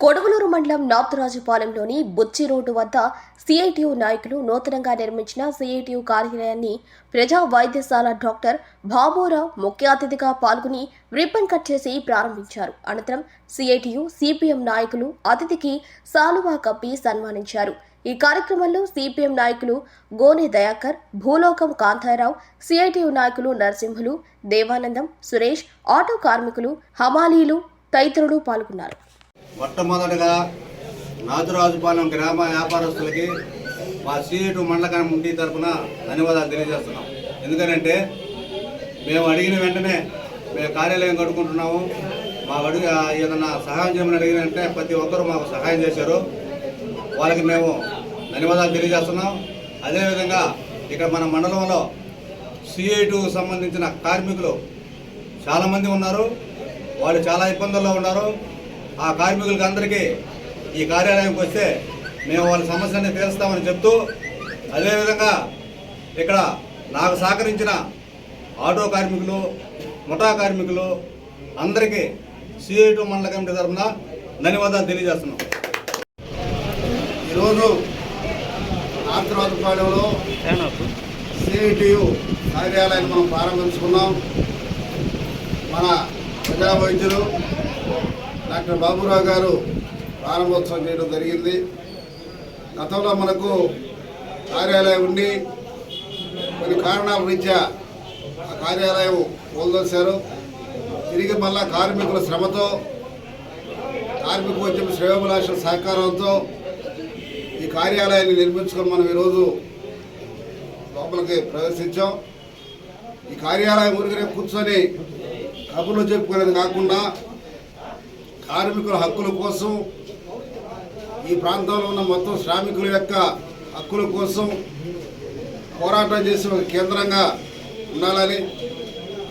కొడవలూరు మండలం నాప్తరాజుపాలెంలోని బుచ్చి రోడ్డు వద్ద సిఐటియు నాయకులు నూతనంగా నిర్మించిన సిఐటియు కార్యాలయాన్ని ప్రజా వైద్యశాల డాక్టర్ బాబోరావు ముఖ్య అతిథిగా పాల్గొని రిబ్బన్ కట్ చేసి ప్రారంభించారు. అనంతరం సిఐటియు సిపిఎం నాయకులు అతిథికి సాలువా కప్పి సన్మానించారు. ఈ కార్యక్రమంలో సిపిఎం నాయకులు గోని దయాకర్ భూలోకం కాంతారావు సిఐటియు నాయకులు నరసింహులు దేవానందం సురేష్ ఆటో కార్మికులు హమాలీలు తదితరులు పాల్గొన్నారు. మొట్టమొదటగా నాతురాజుపాలెం గ్రామ వ్యాపారస్తులకి మా సీటు మండల ఉండి తరఫున ధన్యవాదాలు తెలియజేస్తున్నాం. ఎందుకంటే మేము అడిగిన వెంటనే మేము కార్యాలయం కట్టుకుంటున్నాము. మా అడుగు ఏదన్నా సహాయం చేయమని అడిగిన వెంటనే ప్రతి ఒక్కరూ మాకు సహాయం చేశారు. వాళ్ళకి మేము ధన్యవాదాలు తెలియజేస్తున్నాం. అదేవిధంగా ఇక్కడ మన మండలంలో సిఐటు సంబంధించిన కార్మికులు చాలామంది ఉన్నారు. వాళ్ళు చాలా ఇబ్బందుల్లో ఉన్నారు. ఆ కార్మికులకి అందరికీ ఈ కార్యాలయంకి వస్తే మేము వాళ్ళ సమస్యని తీరుస్తామని చెప్తూ అదేవిధంగా ఇక్కడ నాకు సహకరించిన ఆటో కార్మికులు ముఠా కార్మికులు అందరికీ సిఐటు మండల కమిటీ తరఫున ధన్యవాదాలు తెలియజేస్తున్నాం. ఈరోజు ఆంధ్రపాలెంలో సిఐటియు కార్యాలయాన్ని మనం ప్రారంభించుకున్నాం. మన ప్రజా వైద్యులు డాక్టర్ బాబురావు గారు ప్రారంభోత్సవం చేయడం జరిగింది. గతంలో మనకు కార్యాలయం ఉండి కొన్ని కారణాల రీత్యా ఆ కార్యాలయం కోల్దోశారు తిరిగి మళ్ళా కార్మికుల శ్రమతో కార్మికోద్యమ శ్రేయోభిలాషుల సహకారంతో ఈ కార్యాలయాన్ని నిర్మించుకొని మనం ఈరోజు లోపలికి ప్రవేశించాం. ఈ కార్యాలయం ఊరికనే కూర్చొని కబుర్లు చెప్పుకునేది కాకుండా కార్మికుల హక్కుల కోసం ఈ ప్రాంతంలో ఉన్న మొత్తం శ్రామికుల యొక్క హక్కుల కోసం పోరాటం చేసే ఒక కేంద్రంగా ఉండాలని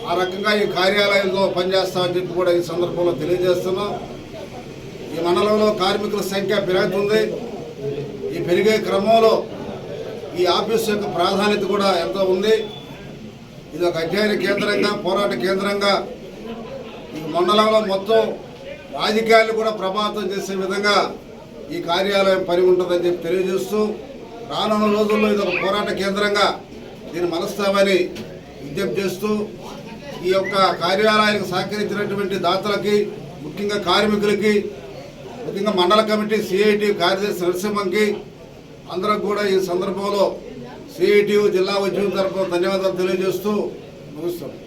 ఆ రకంగా ఈ కార్యాలయంలో పనిచేస్తామని చెప్పి కూడా ఈ సందర్భంలో తెలియజేస్తున్నాం. ఈ మండలంలో కార్మికుల సంఖ్య పెరుగుతుంది. ఈ పెరిగే క్రమంలో ఈ ఆఫీస్ యొక్క ప్రాధాన్యత కూడా ఎంతో ఉంది. ఇది ఒక అధ్యయన కేంద్రంగా పోరాట కేంద్రంగా ఈ మండలంలో మొత్తం రాజకీయాలు కూడా ప్రభావితం చేసే విధంగా ఈ కార్యాలయం పని ఉంటుందని చెప్పి తెలియజేస్తూ రానున్న రోజుల్లో ఇది ఒక పోరాట కేంద్రంగా దీన్ని మలుస్తామని విజ్ఞప్తి చేస్తూ ఈ యొక్క కార్యాలయానికి సహకరించినటువంటి దాతలకి ముఖ్యంగా కార్మికులకి ముఖ్యంగా మండల కమిటీ సిఐటి కార్యదర్శి నరసింహంకి అందరూ కూడా ఈ సందర్భంలో సిఐటి జిల్లా ఉద్యోగం తరఫున ధన్యవాదాలు తెలియజేస్తూ ముగిస్తున్నాం